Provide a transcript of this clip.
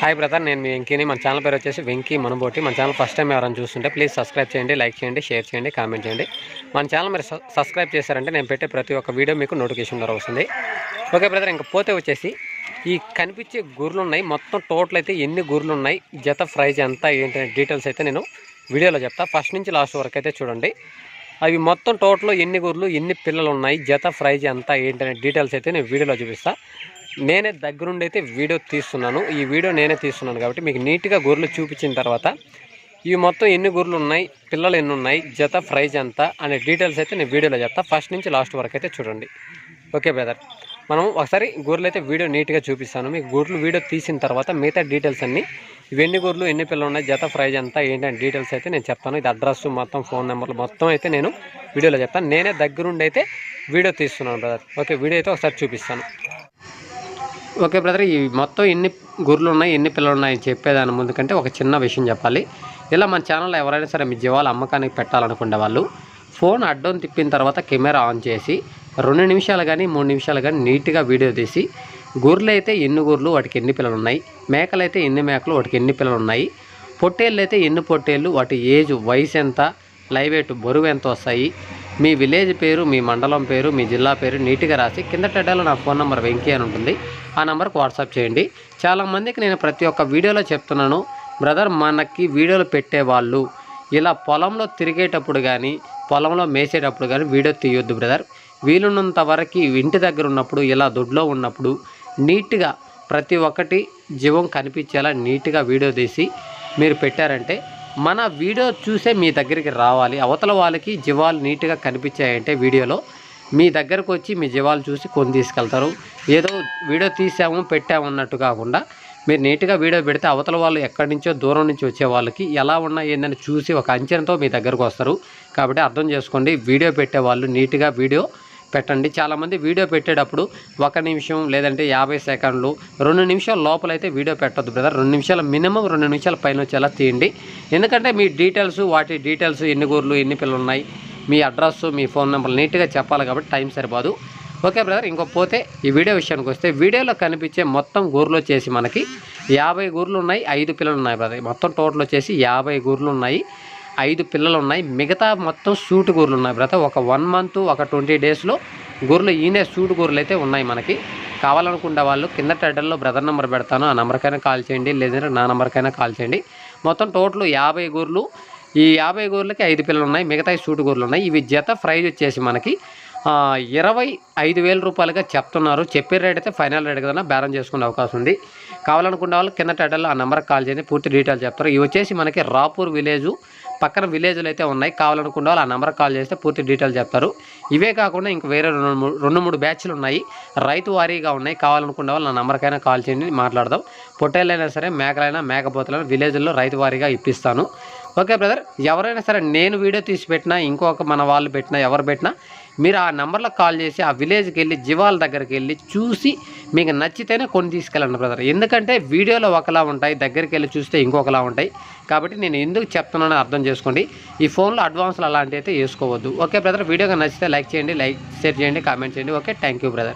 Hi brother నేను మీ వెంకీని. మన channel పేరు వచ్చేసి వెంకీ మనబోటి. మన ఛానల్ ఫస్ట్ టైం ఎవరైనా చూస్తుంటే ప్లీజ్ సబ్స్క్రైబ్ చేయండి లైక్ చేయండి షేర్ చేయండి కామెంట్ చేయండి. మన ఛానల్ మీరు సబ్స్క్రైబ్ చేశారంటే నేను పెట్టే ప్రతి ఒక్క వీడియో మీకు నోటిఫికేషన్ ద్వారా వస్తుంది. ఓకే బ్రదర్ ఇంకా పోతే వచ్చేసి ఈ కనిపించే గుర్లు ఉన్నాయి. మొత్తం టోటల్ అయితే ఎన్ని గుర్లు ఉన్నాయి? జత ప్రైజ్ ఎంత? ఏంటి? డీటెయిల్స్ అయితే నేను వీడియోలో చెప్తా. ఫస్ట్ నుంచి లాస్ట్ వరకు అయితే చూడండి. అవి మొత్తం టోటల్ ఎన్ని గుర్లు ఎన్ని పిల్లలు ఉన్నాయి? జత ప్రైజ్ ఎంత? ఏంటనే డీటెయిల్స్ అయితే నేను వీడియోలో చూపిస్తా. నేనే దగ్గరుండి అయితే వీడియో తీస్తున్నాను. ఈ వీడియో నేనే తీస్తున్నాను కాబట్టి మీకు నీట్గా గొర్రెలు చూపించిన తర్వాత ఇవి మొత్తం ఎన్ని గొర్రెలు ఉన్నాయి పిల్లలు ఎన్ని ఉన్నాయి జత ప్రైజ్ ఎంత అనే డీటెయిల్స్ అయితే నేను వీడియోలో చెప్తా. ఫస్ట్ నుంచి లాస్ట్ వరకు అయితే చూడండి. Okay brother. మనం ఒకసారి గొర్రెలు అయితే వీడియో నీట్గా చూపిస్తాను. మీకు గొర్రెలు వీడియో తీసిన తర్వాత మిగతా డీటెయిల్స్ అన్ని ఇవి ఎన్ని గొర్రెలు ఎన్ని పిల్లలు ఉన్నాయి జత ప్రైజ్ ఎంత ఏంటంటే డీటెయిల్స్ అయితే నేను చెప్తాను. ఇది అడ్రస్ మొత్తం ఫోన్ నెంబర్లు మొత్తం అయితే నేను వీడియోలో చెప్తాను. నేనే దగ్గరుండి అయితే వీడియో తీస్తున్నాను బ్రదర్. ఓకే వీడియో అయితే ఒకసారి చూపిస్తాను. ఓకే బ్రదర్ ఈ మొత్తం ఎన్ని గొర్రెలు ఉన్నాయి ఎన్ని పిల్లలు ఉన్నాయి చెప్పేదాని ముందు కంటే ఒక చిన్న విషయం చెప్పాలి. ఇలా మన ఛానల్లో ఎవరైనా సరే మీ జీవాలు అమ్మకానికి పెట్టాలనుకునే వాళ్ళు ఫోన్ అడ్డం తిప్పిన తర్వాత కెమెరా ఆన్ చేసి రెండు నిమిషాలు కానీ మూడు నిమిషాలు కానీ నీట్గా వీడియో తీసి గొర్రెలు అయితే ఎన్ని గొర్రెలు వాటికి ఎన్ని పిల్లలు ఉన్నాయి మేకలు అయితే ఎన్ని మేకలు వాటికి ఎన్ని పిల్లలు ఉన్నాయి పొట్టేళ్ళు అయితే ఎన్ని పొట్టేళ్ళు వాటి ఏజ్ వయసు ఎంత లైవ్ వెయిట్ బరువు ఎంత వస్తాయి మీ విలేజ్ పేరు మీ మండలం పేరు మీ జిల్లా పేరు నీట్గా రాసి కింద టెడ్డాలో నా ఫోన్ నెంబర్ వెంకీ అని ఉంటుంది. ఆ నెంబర్కి వాట్సాప్ చేయండి. చాలామందికి నేను ప్రతి ఒక్క వీడియోలో చెప్తున్నాను. బ్రదర్ మనకి వీడియోలు పెట్టేవాళ్ళు. ఇలా పొలంలో తిరిగేటప్పుడు కానీ పొలంలో మేసేటప్పుడు కానీ వీడియో తీయొద్దు బ్రదర్. వీలున్నంత వరకు ఇంటి దగ్గర ఉన్నప్పుడు ఇలా దొడ్లో ఉన్నప్పుడు నీట్గా ప్రతి ఒక్కటి జీవం కనిపించేలా నీట్గా వీడియో తీసి మీరు పెట్టారంటే మన వీడియో చూసే మీ దగ్గరికి రావాలి. అవతల వాళ్ళకి జీవాలు నీట్గా కనిపించాయంటే వీడియోలో మీ దగ్గరకు వచ్చి మీ జీవాలు చూసి కొని తీసుకెళ్తారు. ఏదో వీడియో తీసాము పెట్టాము అన్నట్టు కాకుండా మీరు నీట్గా వీడియో పెడితే అవతల వాళ్ళు ఎక్కడి నుంచో దూరం నుంచి వచ్చే వాళ్ళకి ఎలా ఉన్నా ఏందని చూసి ఒక అంచనతో మీ దగ్గరకు వస్తారు. కాబట్టి అర్థం చేసుకోండి వీడియో పెట్టే వాళ్ళు నీట్గా వీడియో పెట్టండి. చాలామంది వీడియో పెట్టేటప్పుడు ఒక నిమిషం లేదంటే యాభై సెకండ్లు రెండు నిమిషాల లోపలైతే వీడియో పెట్టొద్దు బ్రదర్. రెండు నిమిషాల మినిమం రెండు నిమిషాల పైన వచ్చేలా తీయండి. ఎందుకంటే మీ డీటెయిల్స్ వాటి డీటెయిల్స్ ఎన్ని గూర్లు ఎన్ని పిల్లలు ఉన్నాయి మీ అడ్రస్ మీ ఫోన్ నెంబర్ నీట్గా చెప్పాలి కాబట్టి టైం సరిపోదు. ఓకే బ్రదర్ ఇంకో పోతే ఈ వీడియో విషయానికి వస్తే వీడియోలో కనిపించే మొత్తం గూర్లు వచ్చేసి మనకి యాభై గూర్లు ఉన్నాయి ఐదు పిల్లలు ఉన్నాయి బ్రదర్. మొత్తం టోటల్ వచ్చేసి యాభై గూర్లు ఉన్నాయి. ఐదు పిల్లలు ఉన్నాయి మిగతా మొత్తం సూటు గూర్లు ఉన్నాయి బ్రదర్ ఒక వన్ మంత్ ఒక ట్వంటీ డేస్లో గూర్లు ఈయనే సూటు గూర్లు అయితే ఉన్నాయి మనకి. కావాలనుకున్న వాళ్ళు కింద టైటిల్లో బ్రదర్ నెంబర్ పెడతాను. ఆ నెంబర్కైనా కాల్ చేయండి. లేదంటే నా నెంబర్కైనా కాల్ చేయండి. మొత్తం టోటల్ యాభై గూర్లు ఈ యాభై గూర్లకి ఐదు పిల్లలు ఉన్నాయి మిగతా సూటు గూర్లు ఉన్నాయి ఇవి జత ప్రైజ్ వచ్చేసి మనకి ఇరవై ఐదు వేల రూపాయలుగా చెప్తున్నారు. చెప్పే రేట్ అయితే ఫైనల్ రేట్ కదా బేరం చేసుకునే అవకాశం ఉంది. కావాలనుకునే వాళ్ళు కింద టైటిల్లో ఆ నెంబర్కి కాల్ చేయండి. పూర్తి డీటెయిల్ చెప్తారు. ఇవి వచ్చేసి మనకి రాపూర్ విలేజు పక్కన విలేజ్లు అయితే ఉన్నాయి. కావాలనుకున్న వాళ్ళు ఆ నెంబర్కి కాల్ చేస్తే పూర్తి డీటెయిల్స్ చెప్తారు. ఇవే కాకుండా ఇంక వేరే రెండు మూడు రెండు మూడు బ్యాచ్లు ఉన్నాయి. రైతు వారీగా ఉన్నాయి. కావాలనుకున్న వాళ్ళు నా నెంబర్కైనా కాల్ చేయండి మాట్లాడదాం. పొట్టేళ్ళైనా సరే మేకలైనా మేకపోతలైనా విలేజ్లో రైతు వారీగా ఇప్పిస్తాను. ఓకే బ్రదర్ ఎవరైనా సరే నేను వీడియో తీసి పెట్టినా ఇంకొక మన వాళ్ళు పెట్టినా ఎవరు పెట్టినా మీరు ఆ నెంబర్లో కాల్ చేసి ఆ విలేజ్కి వెళ్ళి జీవాల దగ్గరికి వెళ్ళి చూసి మీకు నచ్చితేనే కొన్ని తీసుకెళ్ళండి బ్రదర్. ఎందుకంటే వీడియోలో ఒకలా ఉంటాయి దగ్గరికి వెళ్ళి చూస్తే ఇంకొకలా ఉంటాయి. కాబట్టి నేను ఎందుకు చెప్తున్నానో అర్థం చేసుకోండి. ఈ ఫోన్లో అడ్వాన్స్లు అలాంటివి అయితే వేసుకోవద్దు. ఓకే బ్రదర్ వీడియోగా నచ్చితే లైక్ చేయండి లైక్ షేర్ చేయండి కామెంట్ చేయండి. Okay thank you brother.